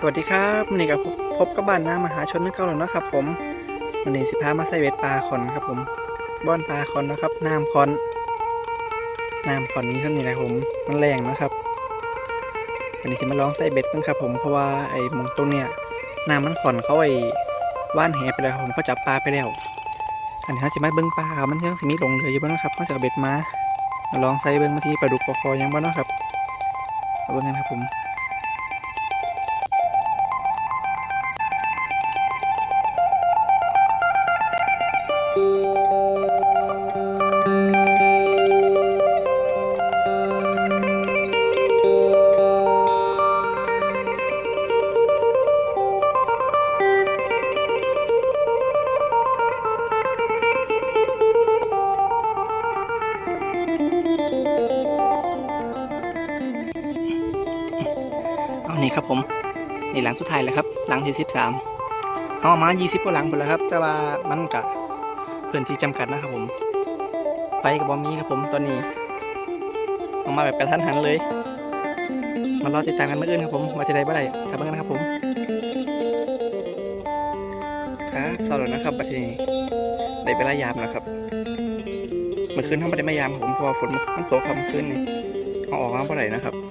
สวัสดีครับวันนี้กับพบกับบ้านน้ามหาชนนึกเก่าแล้วนะครับ ผมวันนี้สิพามาใส่เบ็ดปลาคอนครับ ผมบ้อนปลาคอนนะครับน้ำคอนน้ำคอนนี้เท่านี้แหละผมมันแรงนะครับวันนี้สิมาลองใส่เบ็ดกันครับ ผมเพราะว่าไอ้มงตรงเนี้ยน้ำมันขอนเขาไอ้ว่านแหไปแล้วครับผมเขาจับปลาไปแล้ว อันนี้เขาสิมาเบิ้งปลาครับมันยังสิมีหลงเหลืออยู่บ้างนะครับเขาจะเอาเบ็ดมาลองใส่เบิ้งมาที่ปลาดุกปลาคอยังบ้างนะครับเอาเบิ้งกันครับผม นี่ครับผมนี่หลังสุดท้ายแล้วครับหลังที่สิบสามเอามายี่สิบกว่าหลังหมดแล้วครับ แต่ว่ามันกะเพื่อนที่จำกัดนะครับผมไฟกับบอมีครับผมตอนนี้ออกมาแบบกระทันหันเลยมารอติดตามกันเมื่ออื่นครับผมว่าจะได้เมื่อไหร่ทำกันนะครับผมครับสำหรับนะครับบัดนี้ได้เวลายามแล้วครับเมื่อคืนทำไม่ได้มายามครับผมพราะว่าฝนมันตกค่ำคืนนี่เอาออกมาเมื่อไหร่นะครับ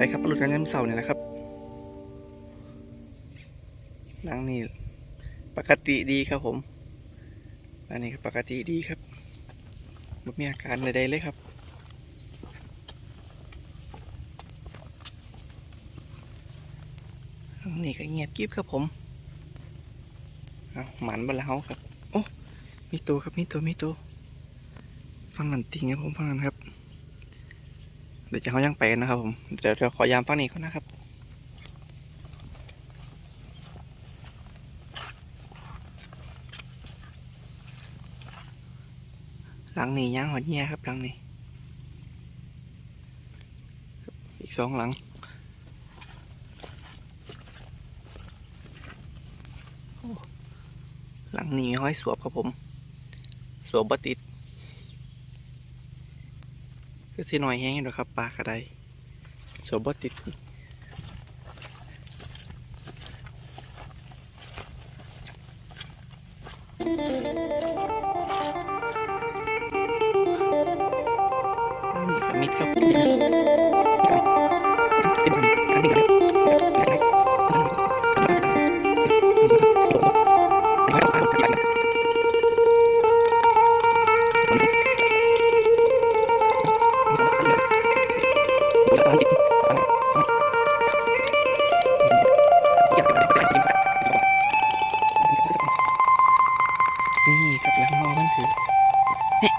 ไปครับหลุดกันยามเสาร์เนี่ยนะครับหลังนี้ปกติดีครับผมอันนี้ก็ปกติดีครับไม่มีอาการใดๆเลยครับหลังนี้ก็เงียบกริบครับผมเอาหมันบนแล้วครับ โอ้ มีตัวครับ มีตัว มีตัว ฟังนันติงครับผม ฟังนันครับ เดี๋ยวจะเขายังไปกันนะครับผมเดี๋ยวเราขอยามฝั่งนี้ก่อนนะครับหลังนี้ย่างหอดเงี้ยครับหลังนี้อีกสองหลังหลังนี้ห้อยสวบครับผม สวบบติด สิหน่อยแห้งอยู่ครับปลากระไดสวบติด นี่ครับแล้วมอมันถือเฮ้ย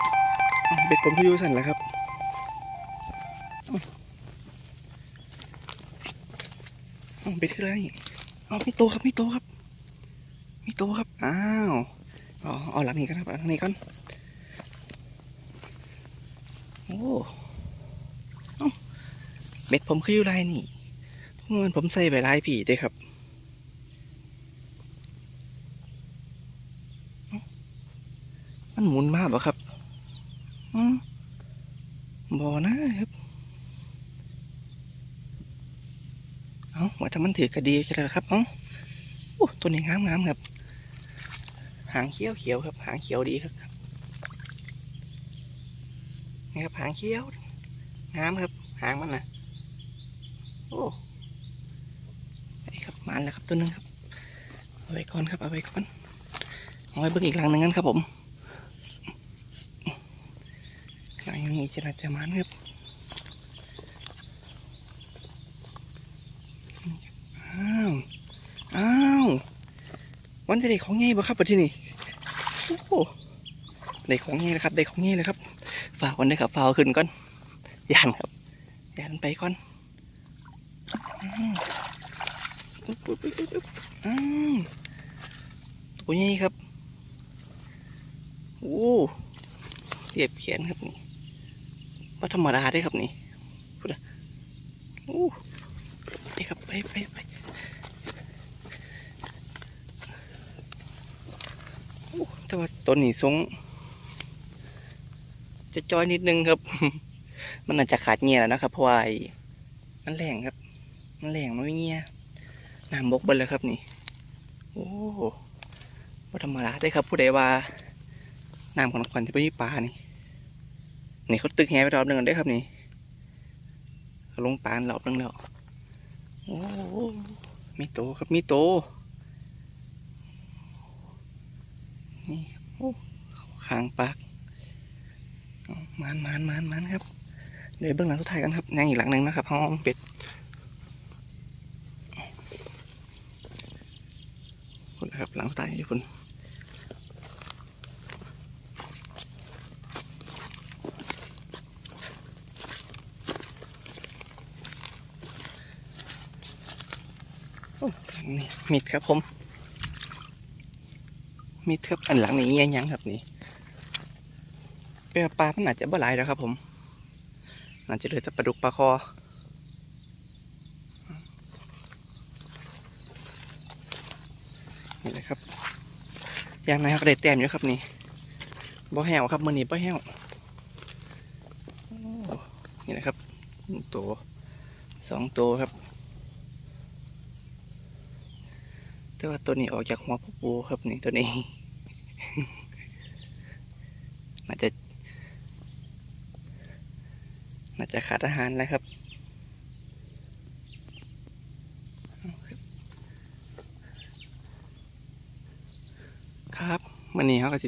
เบ็ดผมพยุสั่นแล้วครับเอาเอาเบ็ดคืออะไรเอามีโตวครับมีโตวครับมีโตวครับ อ้าวเอเอาหลังนี้กันครับเอาหลังนี้ก่อนโอ้เอ้า เบ็ดผมคืออยู่ไรนี่เมื่อผมใส่ใบลายผีเด้ครับ มันหมุนมากเหรอครับอืมบอนะครับเอาว่าถ้ามันถือกระดีกันแล้วครับเอ้าโอ้ตัวนี้งามงามครับ หางเขียวเขียวครับ หางเขียวดีครับนี่ครับหางเขียวงามครับ หางมันนะ โอ้นี่ครับมาแล้วครับตัวหนึงครับเอาไว้ก่อนครับเอาไว้ก่อนเอาไว้เบิ่งอีกหลังหนึ่งกันครับผมหลังนี้จะราจะมันครับอ้าวอ้าววันจะได้ของไงบ่ครับประที่นี่โอ้โหได้ของไงเลยครับได้ของไงเลยครับฝากวันได้ครับฝากขึ้นก่อนยันครับยันไปก่อน ตัวใหญ่ครับ โอ้เรียบแขนครับนี่ว่าธรรมดาได้ครับนี่พูดอะโอ้ไปครับไปไปไปโอ้แต่ว่าต้นนี้ทรงจะจอยนิดนึงครับ มันอาจจะขาดเงียแล้วนะครับเพราะว่ามันแรงครับ มันแรงมันไม่เงี้ยน้ำบกเบนเลยครับนี่ โอ้บธรรมดาได้ครับ ผู้ใดว่าน้ำของขวัญที่ไปยี่ปลานี่ นี่เขาตึกแหไปรอบหนึ่งได้ครับนี่เขาลงปลารอบหนึ่งแล้วโอ้มีโตครับมีโตนี่โอ้ขางปากเอามันมันมันมันครับเดี๋ยวเบื้องหลังสุดท้ายกันครับยังอีกหลังหนึ่งนะครับห้องเป็ด คุณนะครับหลังสุดท้ายอยู่คุณมิดครับผม มิดครับอันหลังนี้ยังยังครับนี่เป็นปลามันอาจจะบ่หลายแล้วครับผมน่าจะเหลือแต่ปลาดุกปลาคอ นี่เลยครับยางไหนครับได้แต้มอยู่ครับนี่บ่แห้วครับมือนี้บ่แห้วนี่นะครับหนึ่งตัวสองตัวครับ แต่ว่าตัวนี้ออกจากหัวพ่อปูครับนี่ตัวนี้น่าจะน่าจะขาดอาหารแล้วครับ ครับวันนี้เขาก็จะ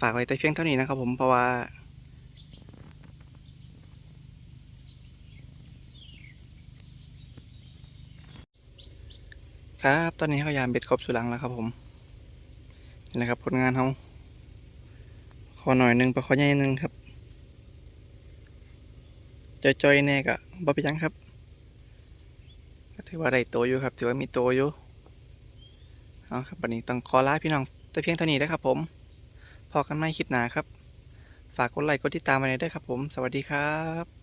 ฝากไว้แต่เพียงเท่านี้นะครับผมเพราะว่า ครับตอนนี้เขายามเบ็ดครบสุดหลังแล้วครับผมนี่แหละครับผลงานเขาขอหน่อยหนึ่งประขอใหญ่หนึ่งครับจอยๆแน่ก็บ่ไปยังครับถือว่าได้โตอยู่ครับ ถือว่ามีโตอยู่เอาครับวันนี้ต้องขอลาพี่น้อง แต่เพียงเท่านี้นะครับผม พอกันไม่คลิปหนาครับ ฝากกดไลค์กดติดตามมาเลยด้วยครับผม สวัสดีครับ